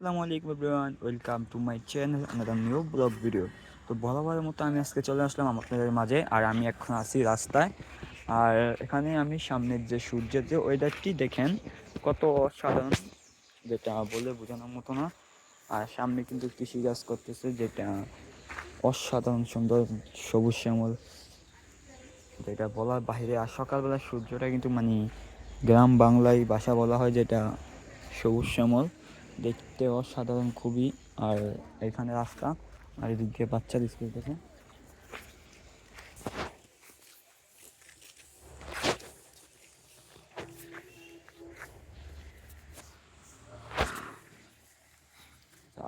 আসসালামু আলাইকুম everyone welcome to my channel another new blog video তো বরাবরের মতো আমি আজকে চলে আসলাম আপনাদের মাঝে, আর আমি এখন আছি রাস্তায়। আর এখানে আমি সামনের যে সূর্যের যে ওয়েদারটি দেখেন, কত অসাধারণ। যেটা বলে বোঝানোর মতো না। আর সামনে কিন্তু কৃষি কাজ করতেছে, যেটা অসাধারণ সুন্দর সবুজ শ্যামল। যেটা বলার বাইরে আর সকালবেলা সূর্যটা কিন্তু মানে গ্রাম বাংলায় ভাষা বলা হয় যেটা সবুজ শ্যামল। দেখতে অসাধারণ খুবই। আর এখানে রাস্তা, আর এদিক দিয়ে বাচ্চার স্কুল থেকে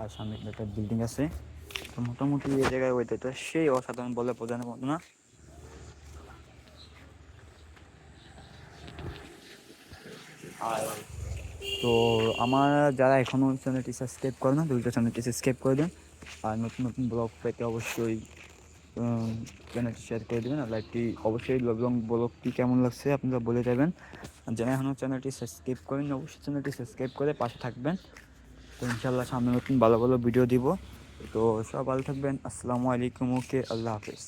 আর সামনে একটা বিল্ডিং আছে। তো মোটামুটি এই জায়গায় ওয়েদারটা সেই অসাধারণ বলে বোঝানো মতো না। আর তো আমার যারা এখনও চ্যানেলটি সাবস্ক্রাইব করে না, দুইটা চ্যানেলটি সাবস্ক্রাইব করে দেন। আর নতুন নতুন ব্লগ পেতে অবশ্যই চ্যানেলটি শেয়ার করে দেবেন। আর লাইকটি অবশ্যই এবং ব্লগটি কেমন লাগছে আপনারা বলে যাবেন। আর যারা এখনও চ্যানেলটি সাবস্ক্রাইব করেন, অবশ্যই চ্যানেলটি সাবস্ক্রাইব করে পাশে থাকবেন। তো ইনশাল্লাহ সামনে নতুন ভালো ভালো ভিডিও দিব। তো সব ভালো থাকবেন। আসসালামু আলাইকুম, ওকে, আল্লাহ হাফেজ।